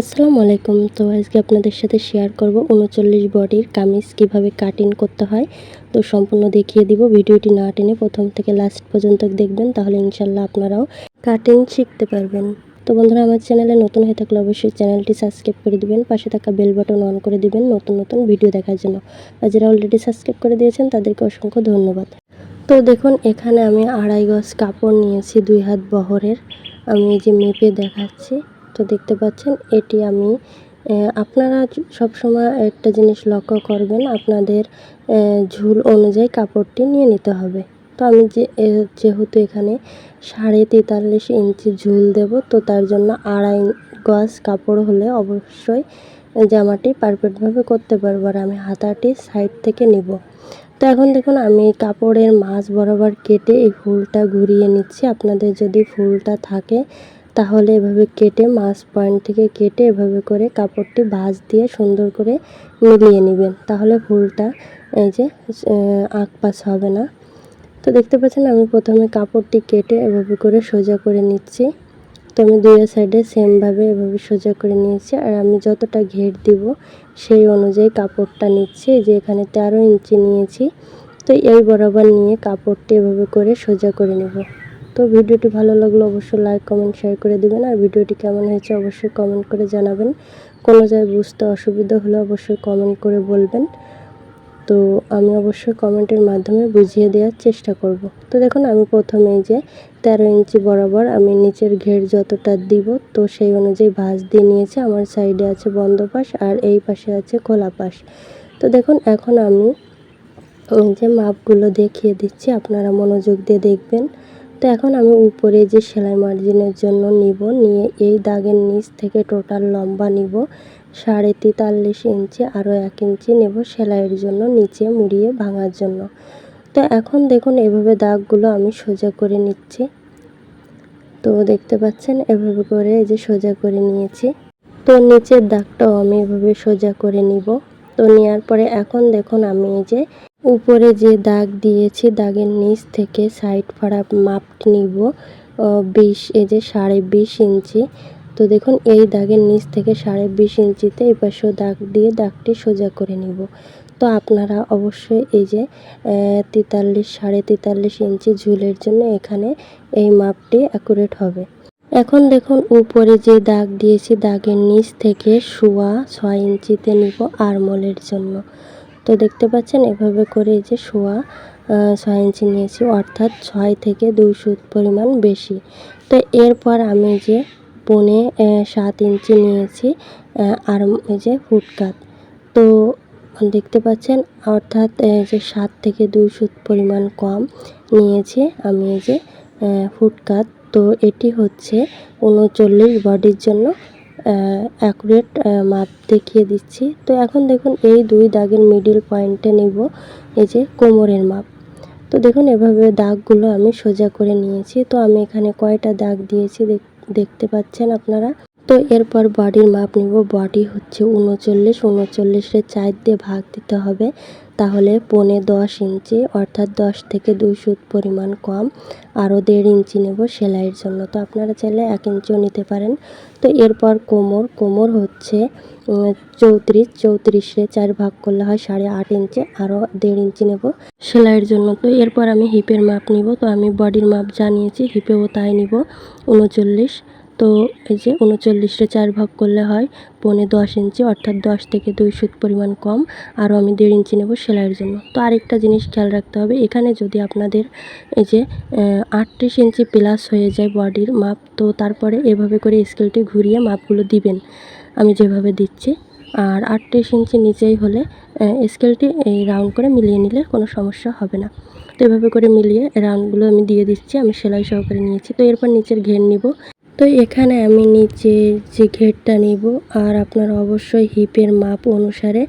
আসসালামু আলাইকুম। তো আজকে আপনাদের সাথে শেয়ার করব উনচল্লিশ বডির কামিজ কীভাবে কাটিং করতে হয়। তো সম্পূর্ণ দেখিয়ে দিব। ভিডিওটি না টেনে প্রথম থেকে লাস্ট পর্যন্ত দেখবেন, তাহলে ইনশাল্লাহ আপনারাও কাটিং শিখতে পারবেন। তো বন্ধুরা, আমার চ্যানেলে নতুন হয়ে থাকলে অবশ্যই চ্যানেলটি সাবস্ক্রাইব করে দিবেন, পাশে থাকা বেল বাটন অন করে দিবেন নতুন নতুন ভিডিও দেখার জন্য। আর যারা অলরেডি সাবস্ক্রাইব করে দিয়েছেন, তাদেরকে অসংখ্য ধন্যবাদ। তো দেখুন, এখানে আমি আড়াই গজ কাপড় নিয়েছি, দুই হাত বহরের। আমি এই যে মেপে দেখাচ্ছি। তো দেখতে পাচ্ছেন, এটি আমি আপনারা সবসময় একটা জিনিস লক্ষ্য করবেন, আপনাদের ঝুল অনুযায়ী কাপড়টি নিয়ে নিতে হবে। তো আমি যে যেহেতু এখানে সাড়ে তেতাল্লিশ ইঞ্চি ঝুল দেব, তো তার জন্য আড়াই গজ কাপড় হলে অবশ্যই জামাটি পারফেক্টভাবে করতে পারব আর আমি হাতাটি সাইড থেকে নিব। তো এখন দেখুন, আমি কাপড়ের মাছ বরাবর কেটে এই ফুলটা ঘুরিয়ে নিচ্ছি। আপনাদের যদি ফুলটা থাকে তাহলে এভাবে কেটে মাছ পয়েন্ট থেকে কেটে এভাবে করে কাপড়টি ভাঁজ দিয়ে সুন্দর করে মিলিয়ে নেবেন। তাহলে ফুলটা এই যে আঁকপাস হবে না। তো দেখতে পাচ্ছেন আমি প্রথমে কাপড়টি কেটে এভাবে করে সোজা করে নিচ্ছি। তো আমি দুই সাইডে সেমভাবে এভাবে সোজা করে নিয়েছি। আর আমি যতটা ঘের দিব সেই অনুযায়ী কাপড়টা নিচ্ছি যে এখানে তেরো ইঞ্চি নিয়েছি। তো এই বরাবর নিয়ে কাপড়টি এভাবে করে সোজা করে নেব। তো ভিডিওটি ভালো লাগলে অবশ্যই লাইক কমেন্ট শেয়ার করে দেবেন। আর ভিডিওটি কেমন হয়েছে অবশ্যই কমেন্ট করে জানাবেন। কোনো জায়গায় বুঝতে অসুবিধা হলে অবশ্যই কমেন্ট করে বলবেন। তো আমি অবশ্যই কমেন্টের মাধ্যমে বুঝিয়ে দেওয়ার চেষ্টা করব। তো দেখুন, আমি প্রথমে যে তেরো ইঞ্চি বরাবর আমি নিচের ঘের যতটা দিব, তো সেই অনুযায়ী ভাঁজ দিয়ে নিয়েছি। আমার সাইডে আছে বন্ধ পাশ আর এই পাশে আছে খোলা পাশ। তো দেখুন, এখন আমি যে মাপগুলো দেখিয়ে দিচ্ছি। আপনারা মনোযোগ দিয়ে দেখবেন। তো এখন আমি উপরে যে সেলাই মার্জিনের জন্য নিব, নিয়ে এই দাগের নিচ থেকে টোটাল লম্বা নিব। সাড়ে তেতাল্লিশ ইঞ্চি আরও এক ইঞ্চি নেব সেলাইয়ের জন্য, নিচে মুড়িয়ে ভাঙার জন্য। তো এখন দেখুন এভাবে দাগগুলো আমি সোজা করে নিচ্ছি। তো দেখতে পাচ্ছেন এভাবে করে এই যে সোজা করে নিয়েছি। তো নিচের দাগটাও আমি এভাবে সোজা করে নিব। তো নেওয়ার পরে এখন দেখুন আমি এই যে উপরে যে দাগ দিয়েছি, দাগের নিচ থেকে সাইড ফাড়া মাপ নিব বিশ, এই যে সাড়ে বিশ ইঞ্চি। তো দেখুন এই দাগের নিচ থেকে সাড়ে বিশ ইঞ্চিতে এই পাশেও দাগ দিয়ে দাগটি সোজা করে নিব। তো আপনারা অবশ্যই এই যে তেতাল্লিশ, সাড়ে তেতাল্লিশ ইঞ্চি ঝুলের জন্য এখানে এই মাপটি অ্যাকুরেট হবে। এখন দেখুন, উপরে যে দাগ দিয়েছি, দাগের নিচ থেকে শোয়া ছয় ইঞ্চিতে নিব আরমোলের জন্য। তো দেখতে পাচ্ছেন, এভাবে করে যে শোয়া ছয় ইঞ্চি নিয়েছি, অর্থাৎ ছয় থেকে দুই সুত পরিমাণ বেশি। তো এরপর আমি যে পনে সাত ইঞ্চি নিয়েছি আর যে ফুটকাত তো দেখতে পাচ্ছেন, অর্থাৎ যে সাত থেকে দুই সুত পরিমাণ কম নিয়েছি আমি এই যে ফুটকাত তো এটি হচ্ছে উনচল্লিশ বডির জন্য অ্যাকুরেট মাপ দেখিয়ে দিচ্ছি। তো এখন দেখুন এই দুই দাগের মিডিল পয়েন্টে নিব, এই যে কোমরের মাপ তো দেখুন এভাবে দাগগুলো আমি সোজা করে নিয়েছি। তো আমি এখানে কয়টা দাগ দিয়েছি দেখতে পাচ্ছেন আপনারা? তো এরপর বডির মাপ নিব। বডি হচ্ছে উনচল্লিশ উনচল্লিশের চার দিয়ে ভাগ দিতে হবে। তাহলে পনে দশ ইঞ্চি, অর্থাৎ দশ থেকে দুই সুত পরিমাণ কম, আরও দেড় ইঞ্চি নেব সেলাইয়ের জন্য। তো আপনারা চাইলে এক ইঞ্চিও নিতে পারেন। তো এরপর কোমর কোমর হচ্ছে চৌত্রিশ, চৌত্রিশে চার ভাগ করলে হয় সাড়ে আট ইঞ্চি, আরও দেড় ইঞ্চি নেব সেলাইয়ের জন্য। তো এরপর আমি হিপের মাপ নিব। তো আমি বডির মাপ জানিয়েছি, হিপেও তাই নিব, উনচল্লিশ। তো এই যে উনচল্লিশটা চার ভাগ করলে হয় পৌনে দশ ইঞ্চি, অর্থাৎ দশ থেকে দুই সুত পরিমাণ কম, আরও আমি দেড় ইঞ্চি নেব সেলাইয়ের জন্য। তো আরেকটা জিনিস খেয়াল রাখতে হবে, এখানে যদি আপনাদের এই যে আটত্রিশ ইঞ্চি প্লাস হয়ে যায় বডির মাপ, তো তারপরে এভাবে করে স্কেলটি ঘুরিয়ে মাপগুলো দিবেন, আমি যেভাবে দিচ্ছি। আর আটত্রিশ ইঞ্চি নিচেই হলে স্কেলটি এই রাউন্ড করে মিলিয়ে নিলে কোনো সমস্যা হবে না। তো এভাবে করে মিলিয়ে রাউন্ডগুলো আমি দিয়ে দিচ্ছি, আমি সেলাই সহকারে নিয়েছি। তো এরপর নিচের ঘের নিব তো এখানে আমি নিচে যে ঘেরটা নিব, আর আপনারা অবশ্যই হিপের মাপ অনুসারে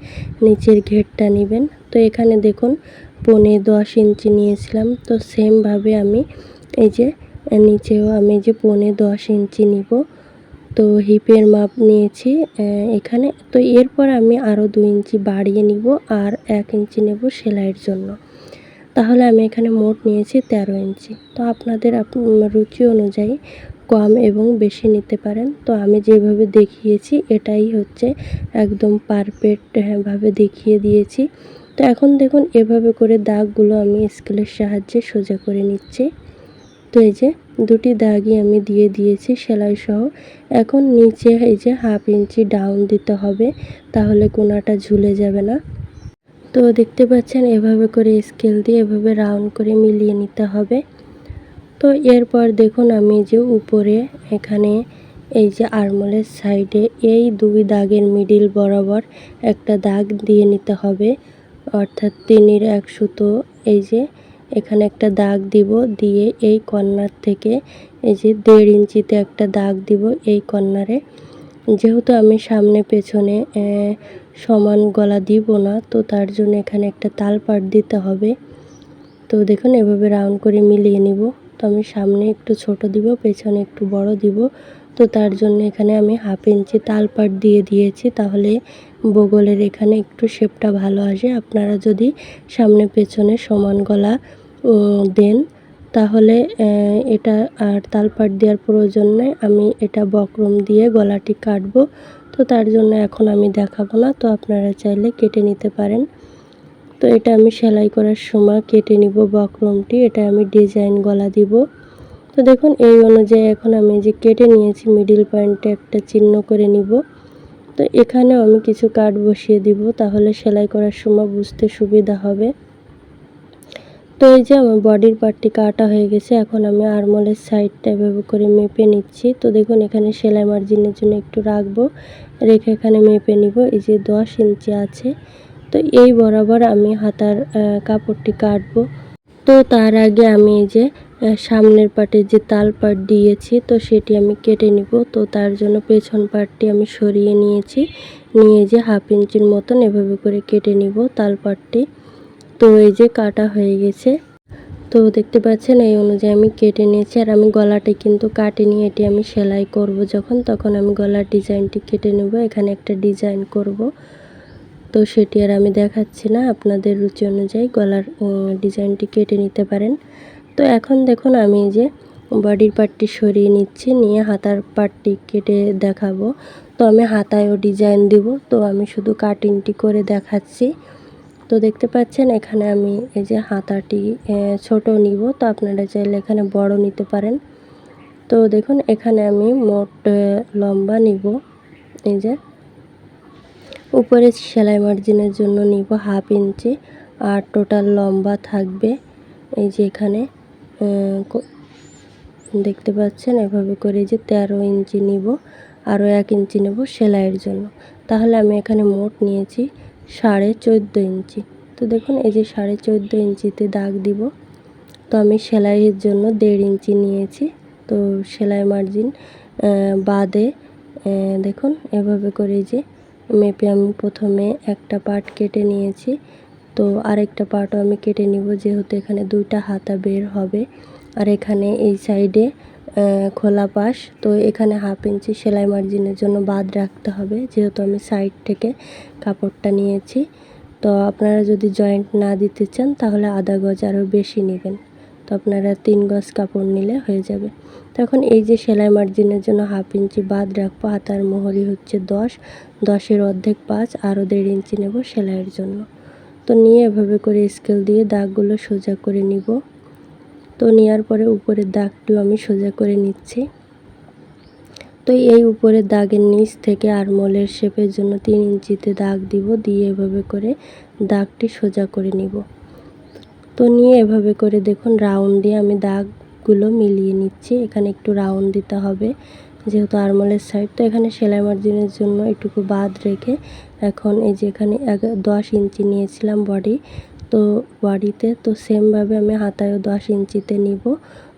নিচের ঘেরটা নেবেন। তো এখানে দেখুন, পনে দশ ইঞ্চি নিয়েছিলাম। তো সেমভাবে আমি এই যে, নিচেও আমি যে পনে দশ ইঞ্চি নিব। তো হিপের মাপ নিয়েছি এখানে। তো এরপর আমি আরও দু ইঞ্চি বাড়িয়ে নিব, আর এক ইঞ্চি নেব সেলাইয়ের জন্য। তাহলে আমি এখানে মোট নিয়েছি তেরো ইঞ্চি। তো আপনাদের রুচি অনুযায়ী কম এবং বেশি নিতে পারেন। তো আমি যেভাবে দেখিয়েছি, এটাই হচ্ছে একদম পারফেক্ট ভাবে দেখিয়ে দিয়েছি। তো এখন দেখুন, এভাবে করে দাগগুলো আমি স্কেলের সাহায্যে সোজা করে নিচ্ছি। তো এই যে, দুটি দাগই আমি দিয়ে দিয়েছি সেলাই সহ। এখন নিচে এই যে হাফ ইঞ্চি ডাউন দিতে হবে, তাহলে কোনাটা ঝুলে যাবে না। তো দেখতে পাচ্ছেন, এভাবে করে স্কেল দিয়ে এভাবে রাউন্ড করে মিলিয়ে নিতে হবে। তো এরপর দেখুন আমি যে উপরে, এখানে এই যে আরমোলের সাইডে এই দুই দাগের মিডিল বরাবর একটা দাগ দিয়ে নিতে হবে। অর্থাৎ তিনের এক সুতো, এই যে এখানে একটা দাগ দিব দিয়ে এই কর্নার থেকে এই যে দেড় ইঞ্চিতে একটা দাগ দিব এই কর্নারে। যেহেতু আমি সামনে পেছনে সমান গলা দিব না, তো তার জন্য এখানে একটা তাল পাট দিতে হবে। তো দেখুন এভাবে রাউন্ড করে মিলিয়ে নিব। তো আমি সামনে একটু ছোট দিব, পেছনে একটু বড় দিব। তো তার জন্য এখানে আমি হাফ ইঞ্চি তাল পাট দিয়ে দিয়েছি। তাহলে বগলের এখানে একটু শেপটা ভালো আসে। আপনারা যদি সামনে পেছনে সমান গলা দেন, তাহলে এটা আর তালপাট দেওয়ার প্রয়োজন নেই। আমি এটা বক্রম দিয়ে গলাটি কাটবো। তো তার জন্য এখন আমি দেখাবো না। তো আপনারা চাইলে কেটে নিতে পারেন। তো এটা আমি সেলাই করার সময় কেটে নিব বক্রমটি এটা আমি ডিজাইন গলা দিব। তো দেখুন, এই অনুযায়ী এখন আমি যে কেটে নিয়েছি মিডিল পয়েন্টে একটা চিহ্ন করে নিব। তো এখানেও আমি কিছু কাট বসিয়ে দিব, তাহলে সেলাই করার সময় বুঝতে সুবিধা হবে। তো এই যে আমার বডির পার্টটি কাটা হয়ে গেছে, এখন আমি আরমোলের সাইডটা এভাবে করে মেপে নিচ্ছি। তো দেখুন, এখানে সেলাই মার্জিনের জন্য একটু রাখব, রেখে এখানে মেপে নিব, এই যে দশ ইঞ্চি আছে। তো এই বরাবর আমি হাতার কাপড়টি কাটবো। তো তার আগে আমি এই যে সামনের পাটে যে তাল পাট দিয়েছি, তো সেটি আমি কেটে নিব। তো তার জন্য পেছন পাটটি আমি সরিয়ে নিয়েছি। নিয়ে যে হাফ ইঞ্চির মতন এভাবে করে কেটে নিব তাল পাটটি। তো এই যে কাটা হয়ে গেছে। তো দেখতে পাচ্ছেন এই অনুযায়ী আমি কেটে নিয়েছি। আর আমি গলাটি কিন্তু কাটিনি, এটি আমি সেলাই করব যখন, তখন আমি গলার ডিজাইনটি কেটে নেব। এখানে একটা ডিজাইন করব। তো সেটি আর আমি দেখাচ্ছি না। আপনাদের রুচি অনুযায়ী গলার ডিজাইনটি কেটে নিতে পারেন। তো এখন দেখুন আমি যে বডির পার্টটি সরিয়ে নিচ্ছি, নিয়ে হাতার পার্টটি কেটে দেখাবো। তো আমি হাতায়ও ডিজাইন দিব, তো আমি শুধু কাটিংটি করে দেখাচ্ছি। তো দেখতে পাচ্ছেন এখানে আমি এই যে হাতাটি ছোট নিব, তো আপনারা চাইলে এখানে বড় নিতে পারেন। তো দেখুন এখানে আমি মোট লম্বা নিব, এই যে। উপরে সেলাই মার্জিনের জন্য নিব হাফ ইঞ্চি, আর টোটাল লম্বা থাকবে এই যে এখানে দেখতে পাচ্ছেন? এভাবে করে যে তেরো ইঞ্চি নিব, আরও এক ইঞ্চি নেব সেলাইয়ের জন্য। তাহলে আমি এখানে মোট নিয়েছি সাড়ে চোদ্দ ইঞ্চি। তো দেখুন, এই যে সাড়ে চোদ্দ ইঞ্চিতে দাগ দিব। তো আমি সেলাইয়ের জন্য দেড় ইঞ্চি নিয়েছি। তো সেলাই মার্জিন বাদে দেখুন, এভাবে করে যে মেপে আমি প্রথমে একটা পার্ট কেটে নিয়েছি। তো আরেকটা পার্টও আমি কেটে নিব, যেহেতু এখানে দুইটা হাতা বের হবে। আর এখানে এই সাইডে খোলা পাশ। তো এখানে হাফ ইঞ্চি সেলাই মার্জিনের জন্য বাদ রাখতে হবে, যেহেতু আমি সাইড থেকে কাপড়টা নিয়েছি। তো আপনারা যদি জয়েন্ট না দিতে চান, তাহলে আধা গজ আরও বেশি নেবেন। তো আপনারা তিন গজ কাপড় নিলে হয়ে যাবে। তখন এই যে সেলাই মার্জিনের জন্য হাফ ইঞ্চি বাদ রাখব, হাতার মোহরি হচ্ছে দশ, দশের অর্ধেক পাঁচ, আরও দেড় ইঞ্চি নেব সেলাইয়ের জন্য। তো নিয়ে এভাবে করে স্কেল দিয়ে দাগগুলো সোজা করে নিব। তো নেওয়ার পরে উপরের দাগটিও আমি সোজা করে নিচ্ছি। তো এই উপরের দাগের নিচ থেকে আরমোলের শেপের জন্য তিন ইঞ্চিতে দাগ দিব, দিয়ে এভাবে করে দাগটি সোজা করে নিব। তো নিয়ে এভাবে করে দেখুন রাউন্ড দিয়ে আমি দাগগুলো মিলিয়ে নিচ্ছি। এখানে একটু রাউন্ড দিতে হবে, যেহেতু আরমোলের সাইড তো এখানে সেলাই মার্জিনের জন্য একটুকু বাদ রেখে এখন এই যে এখানে দশ ইঞ্চি নিয়েছিলাম বডি তো বডিতে তো সেমভাবে আমি হাতায়ও দশ ইঞ্চিতে নিব,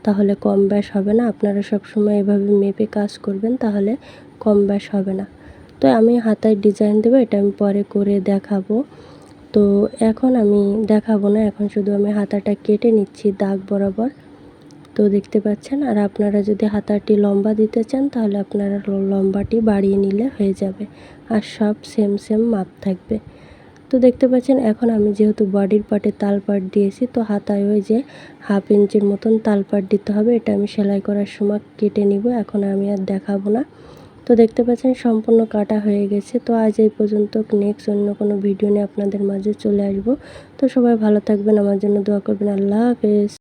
তাহলে কম ব্যাস হবে না। আপনারা সবসময় এভাবে মেপে কাজ করবেন, তাহলে কম ব্যাস হবে না। তো আমি হাতায় ডিজাইন দেবো, এটা আমি পরে করে দেখাবো। তো এখন আমি দেখাবো না, এখন শুধু আমি হাতাটা কেটে নিচ্ছি দাগ বরাবর। তো দেখতে পাচ্ছেন, আর আপনারা যদি হাতাটি লম্বা দিতে চান, তাহলে আপনারা লম্বাটি বাড়িয়ে নিলে হয়ে যাবে, আর সব সেম সেম মাপ থাকবে। তো দেখতে পাচ্ছেন, এখন আমি যেহেতু বডির পার্টে তাল পাট দিয়েছি, তো হাতায় ওই যে হাফ ইঞ্চির মতন তাল পাট দিতে হবে, এটা আমি সেলাই করার সময় কেটে নিব, এখন আমি আর দেখাবো না। তো দেখতে পাচ্ছেন সম্পূর্ণ কাটা হয়ে গেছে। তো আজ এই পর্যন্ত নেক্সট অন্য কোনো ভিডিও নিয়ে আপনাদের মাঝে চলে আসব। তো সবাই ভালো থাকবেন, আমার জন্য দোয়া করবেন। আল্লাহ হাফেজ।